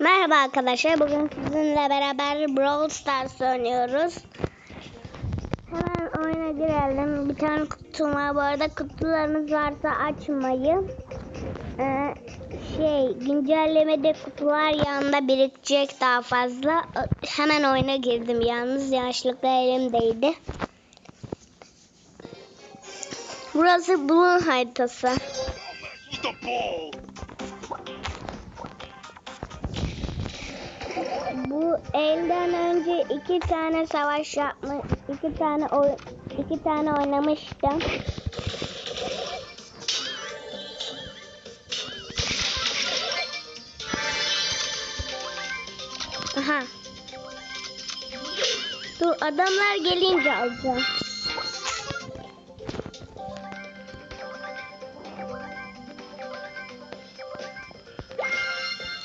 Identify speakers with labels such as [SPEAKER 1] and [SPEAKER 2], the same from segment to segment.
[SPEAKER 1] Merhaba arkadaşlar. Bugün sizinle beraber Brawl Stars oynuyoruz. Hemen oyuna girelim. Bir tane kutum var. Bu arada kutularınız varsa açmayın. Ee, şey güncellemede kutular yanında birikecek daha fazla. Hemen oyuna girdim yalnız. Yanlışlıkla elimdeydi. Burası Blue haritası. Bu elden önce iki tane savaş yapmış, iki tane oy, iki tane oynamıştım. Aha. Dur adamlar gelince alacağım.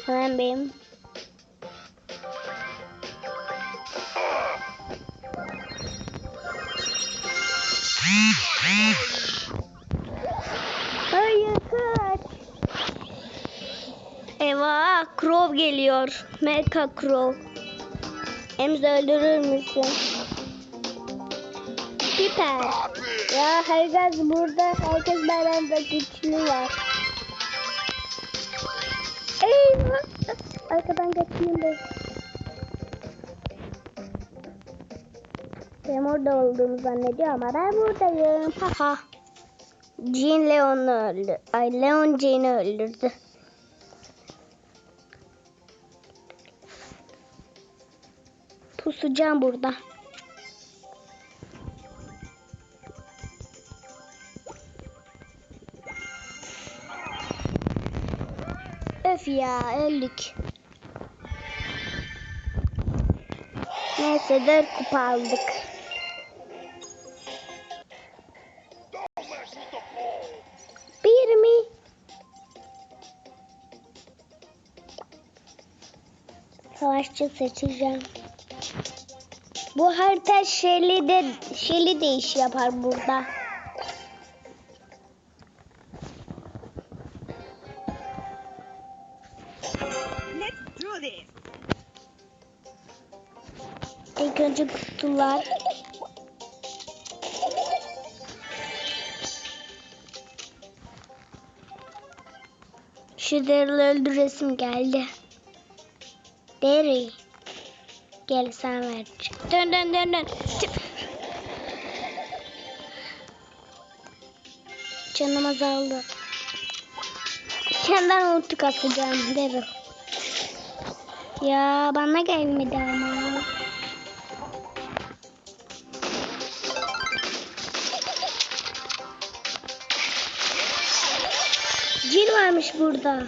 [SPEAKER 1] Hemen benim Crow geliyor. Mecha Crow. Emzi öldürür müsün?
[SPEAKER 2] İt.
[SPEAKER 1] Ya herkes burada. Herkes benden de güçlü var. Eyvah. Arkadan kaçayım ben. Benim orada olduğumu zannediyor ama ben buradayım. Haha. Jean Leon'u öldü. Ay Leon Jean'i öldürdü. Pusacağım burada. Öf ya öldük. Neyse 4 kupa aldık. Bir mi? Savaşçı seçeceğim. Bu harita Shelly de Shelly de iş yapar burada.
[SPEAKER 3] Let's do this.
[SPEAKER 1] İlk önce kutular. Şu Daryl'ı öldüresim geldi. Daryl. Gel sen ver. Dön dön dön dön. Çık. Canım azaldı. Kendinden ulti atacağım Daryl. Ya bana gelmedi ama. Cin varmış burada.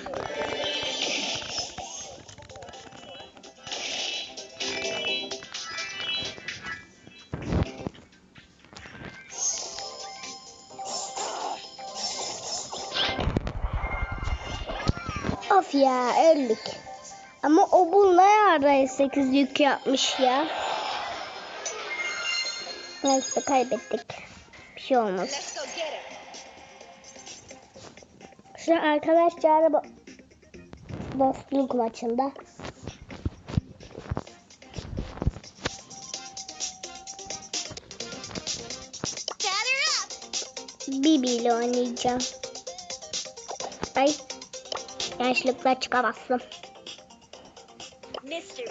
[SPEAKER 1] 8 yük yapmış ya. Neyse kaybettik. Bir şey olmaz. Şu arkadaşlar bu dostluk maçında. Bibi ile oynayacağım. Ay. Yanlışlıkla çıkamazsın.
[SPEAKER 3] Mr.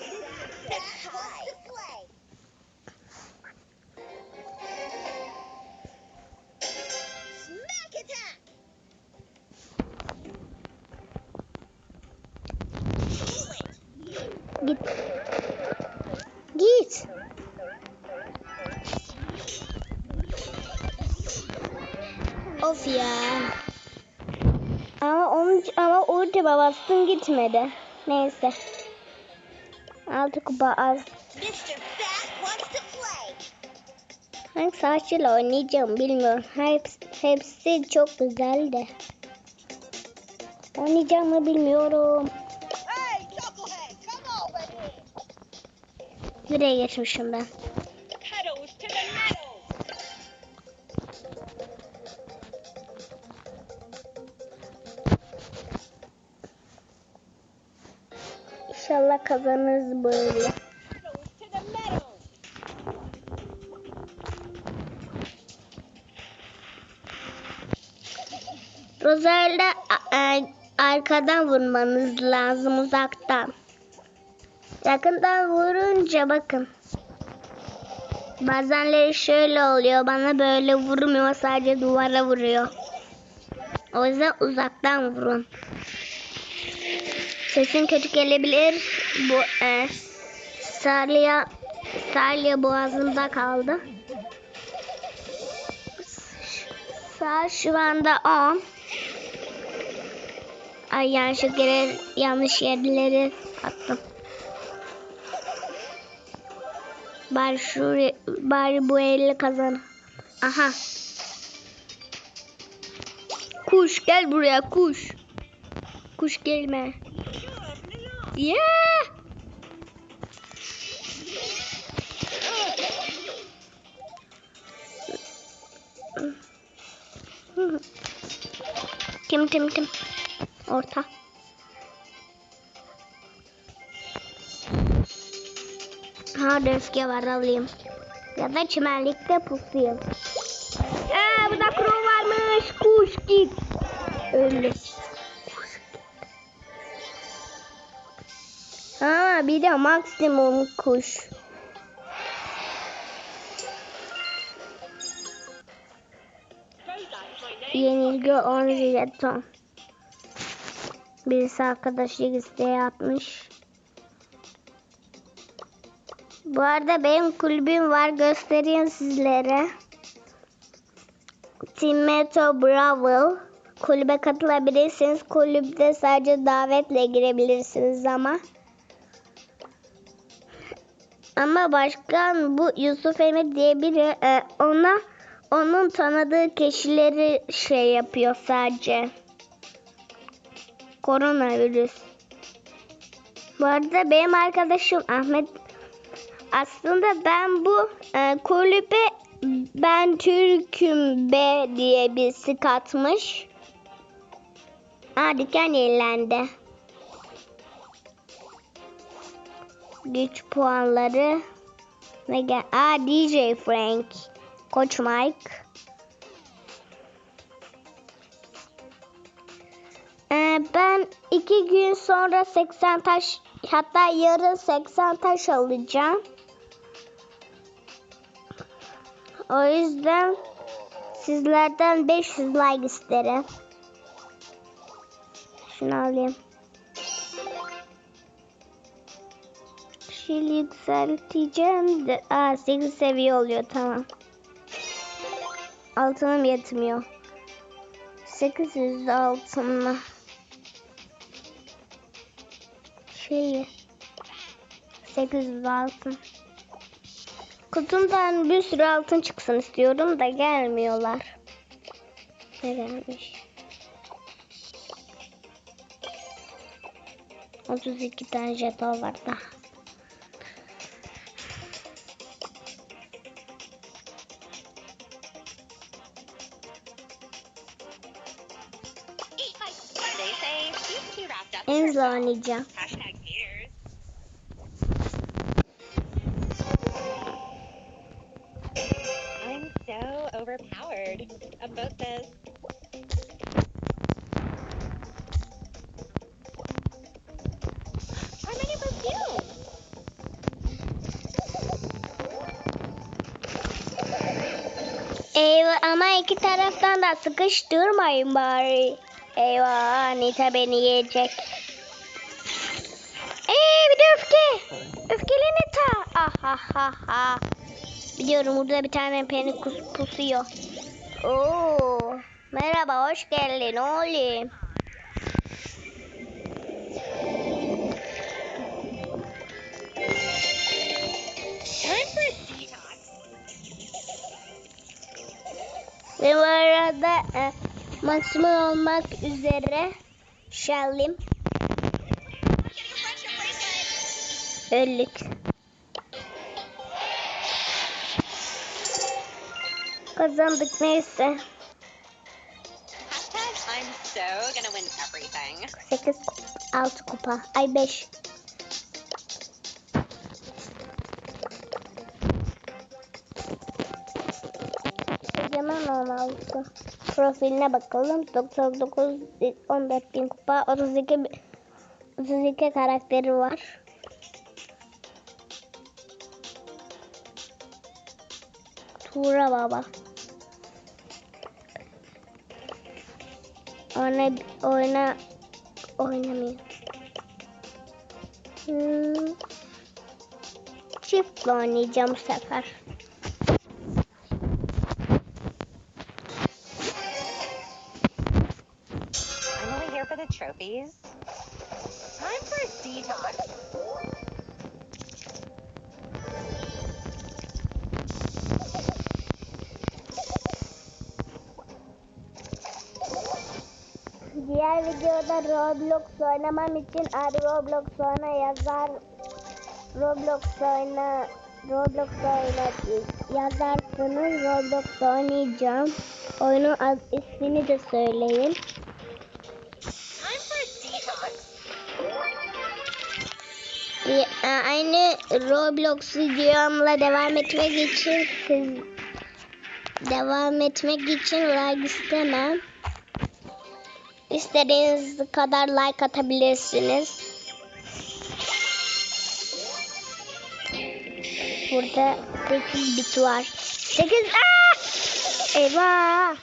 [SPEAKER 1] Of ya. Ama onun ama ulti bastın gitmedi. Neyse. Altı kupa az. Hangi savaşçıyla oynayacağım bilmiyorum. Hepsi, hepsi çok güzel de. Oynayacağımı bilmiyorum. Nereye geçmişim ben? Arkadan vurmanız lazım uzaktan. Yakından vurunca bakın. Bazenleri şöyle oluyor. Bana böyle vurmuyor. Sadece duvara vuruyor. O yüzden uzaktan vurun. Sesin kötü gelebilir. Bu e, Salya Salya boğazımda kaldı. Saat şu anda 10. Ay yanlışlıkla yere- yanlış yerleri attım. Bari şu bari bu elle kazan. Aha. Kuş gel buraya kuş. Kuş gelme. Yeah. Kim kim kim? Orta. Ha döfke var alayım. Ya da çimenlikte pusuyum. Aa burada kuru varmış. Kuş git. Öldü. Ha bir de maksimum kuş. Yenilgi 10 jeton. Birisi arkadaşlık isteği atmış. Bu arada benim kulübüm var. Göstereyim sizlere. Team Meto Bravo. Kulübe katılabilirsiniz. Kulüpte sadece davetle girebilirsiniz ama. Ama başkan bu Yusuf Emir diye biri e, ona onun tanıdığı kişileri şey yapıyor sadece. Koronavirüs. Bu arada benim arkadaşım Ahmet aslında ben bu e, kulübe ben Türk'üm B diye birisi katmış. Aa dükkan yenilendi. Güç puanları ve gel Aa DJ Frank. Koç Mike. Ben iki gün sonra 80 taş hatta yarın 80 taş alacağım. O yüzden sizlerden 500 like isterim. Şunu alayım. Şimdi yükselteceğim de. Aa 8 seviye oluyor tamam. Altınım yetmiyor. 800 altınla. Şeyi. 800 altın. Kutumdan bir sürü altın çıksın istiyorum da gelmiyorlar. Ne gelmiş? 32 tane jeton var
[SPEAKER 3] up.
[SPEAKER 1] En oynayacağım. Ama iki taraftan da sıkıştırmayın bari. Eyvah Nita beni yiyecek. Ee bir de öfke. Öfkeli Nita. Ah ah ah ah. Biliyorum burada bir tane beni kus- pusuyor. Oo. Merhaba hoş geldin oğlum. Ve bu arada e, maksimum olmak üzere
[SPEAKER 3] bracelet.
[SPEAKER 1] öldük. Kazandık neyse.
[SPEAKER 3] Hashtag I'm so gonna win everything.
[SPEAKER 1] 8 6 kupa. Ay 5. 16. Profiline bakalım. 99 14 bin kupa 32 bi- 32 karakteri var. Tuğra baba. Oyna oyna oynamıyor. Hmm. Çiftle oynayacağım bu sefer.
[SPEAKER 3] For the trophies. Time for a detox.
[SPEAKER 1] Diğer videoda Roblox oynamam için adı Roblox oyna yazar. Roblox oyna Roblox oyna yazarsanız Roblox oynayacağım. Oyunun ad, ismini de söyleyin. Aynı Roblox videomla devam etmek için devam etmek için like istemem. İstediğiniz kadar like atabilirsiniz. Burada 8 bit var. 8 Aa! Eyvah!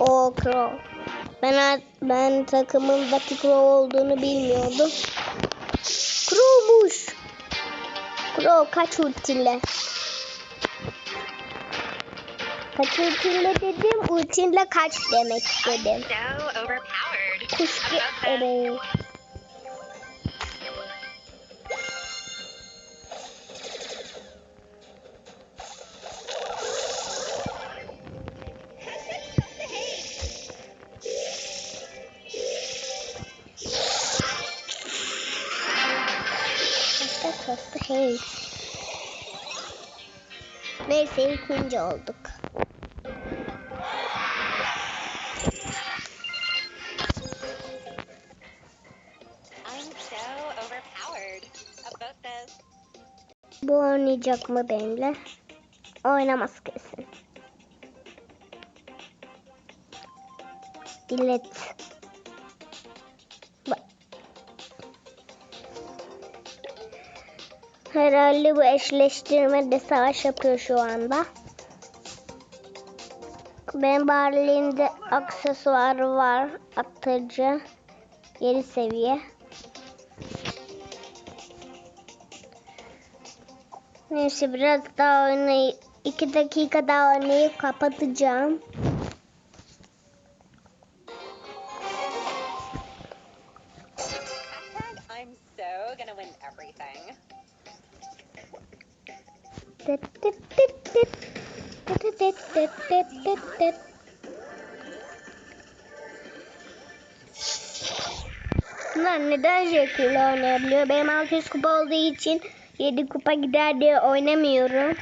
[SPEAKER 1] O Crow. Ben ben takımımdaki Crow olduğunu bilmiyordum. Crow'muş. Crow kaç ultinle? Kaç ultinle dedim, ultinle kaç demek
[SPEAKER 3] overpowered.
[SPEAKER 1] Kuş
[SPEAKER 3] How
[SPEAKER 1] İkinci olduk. Bu oynayacak mı benimle? Oynamaz kesin. Bilet. Herhalde bu eşleştirmede savaş yapıyor şu anda. Ben Barley'inde aksesuarı var. Atıcı. 7 seviye. Neyse biraz daha oynayıp iki dakika daha oynayıp kapatacağım.
[SPEAKER 3] I'm so gonna win everything.
[SPEAKER 1] Bunlar neden şekilde oynayabiliyor? Benim 600 kupa olduğu için 7 kupa gider diye oynamıyorum.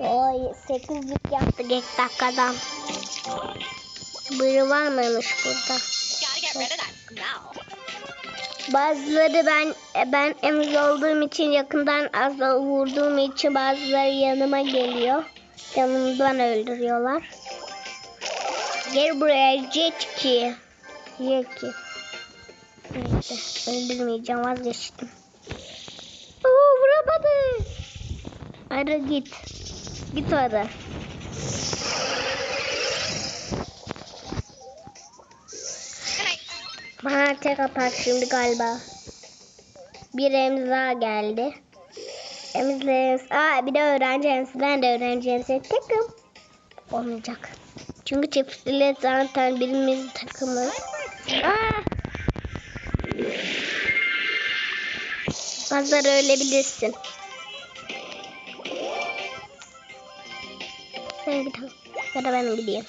[SPEAKER 1] Oy 8 lik yaptık ilk dakikadan. Biri var mıymış burada?
[SPEAKER 3] Gotta
[SPEAKER 1] Bazıları ben ben emir olduğum için yakından az vurduğum için bazıları yanıma geliyor. Yanımdan öldürüyorlar. Gel buraya Jetki. Jetki. Neyse öldürmeyeceğim vazgeçtim. Oo vuramadı. Ara git. Git ara. Bana tek atar şimdi galiba. Bir emza geldi. Emzlerimiz. Aa bir de öğrenci emzi. Ben de öğrenci emzi. Takım. Olmayacak. Çünkü çiftliğe zaten birimiz takımız. Aa. Pazar ölebilirsin. Sen git. Ya da ben gideyim.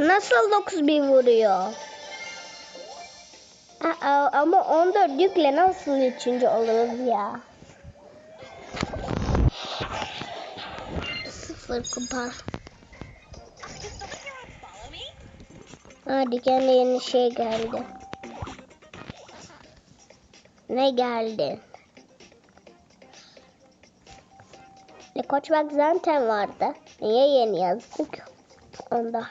[SPEAKER 1] Nasıl 9000 vuruyor? Aa, ama 14 yükle nasıl üçüncü oluruz ya? Sıfır kupa. Hadi gene yeni şey geldi. Ne geldi? Ne koç bak zaten vardı. Niye yeni yazdık? Onda.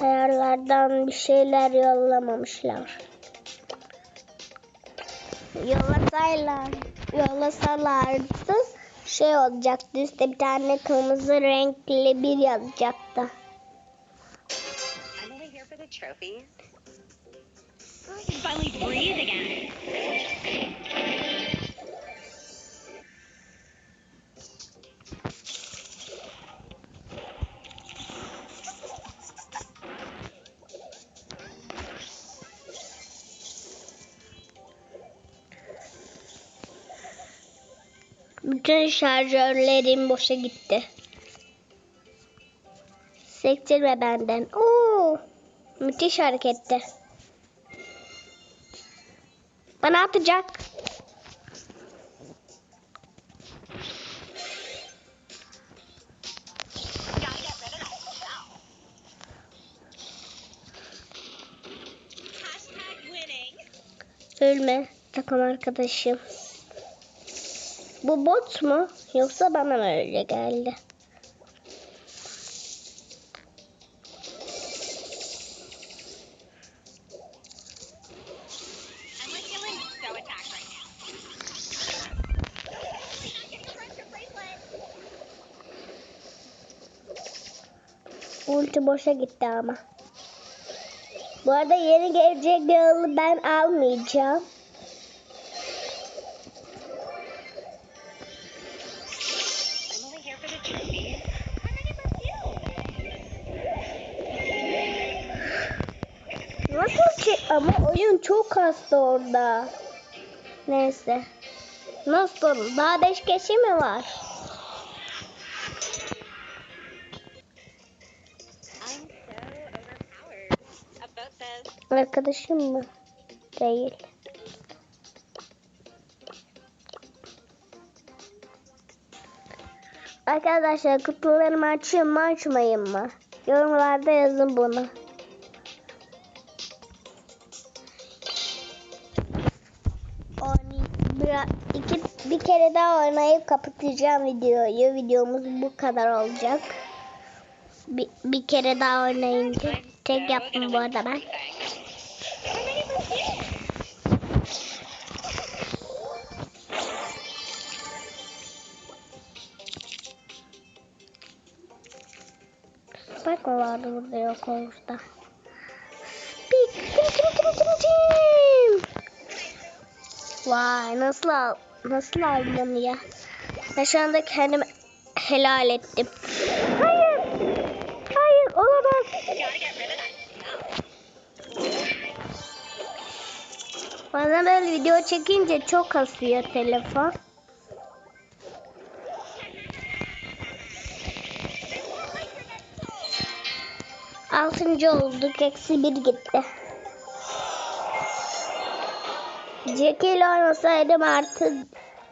[SPEAKER 1] Ayarlardan bir şeyler yollamamışlar. Yollasaylar, yollasalardı şey olacaktı. Üstte bir tane kırmızı renkli bir yazacaktı.
[SPEAKER 3] I'm only here for the trophies.
[SPEAKER 4] You can finally breathe again.
[SPEAKER 1] Bütün şarjörlerim boşa gitti. Sektirme benden. Oo, müthiş hareketti. Bana atacak. Ölme takım arkadaşım. Bu bot mu yoksa bana mı öyle geldi? Ulti boşa gitti ama. Bu arada yeni gelecek yılı ben almayacağım. Çok hasta orada. Neyse. Nasıl? Daha beş kişi mi var? Arkadaşım mı? Değil. Arkadaşlar kutularımı açayım mı açmayayım mı? Yorumlarda yazın bunu. Kere daha oynayıp kapatacağım videoyu. Videomuz bu kadar olacak. Bir, bir kere daha oynayınca tek yaptım bu arada ben. o vardı burada yok. Pik tim tim tim tim tim. Vay nasıl al nasıl aldım onu ya? Ben şu anda kendimi helal ettim. Hayır. Hayır olamaz. Bazen böyle video çekince çok kasıyor telefon. Altıncı olduk. Eksi bir gitti. Jackie ile oynasaydım artı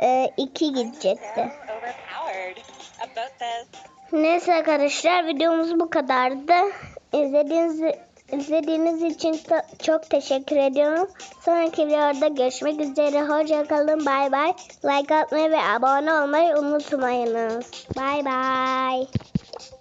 [SPEAKER 1] e, iki gidecekti. Neyse arkadaşlar videomuz bu kadardı. İzlediğiniz, izlediğiniz için çok teşekkür ediyorum. Sonraki videoda görüşmek üzere. Hoşçakalın. Bay bay. Like atmayı ve abone olmayı unutmayınız. Bay bay.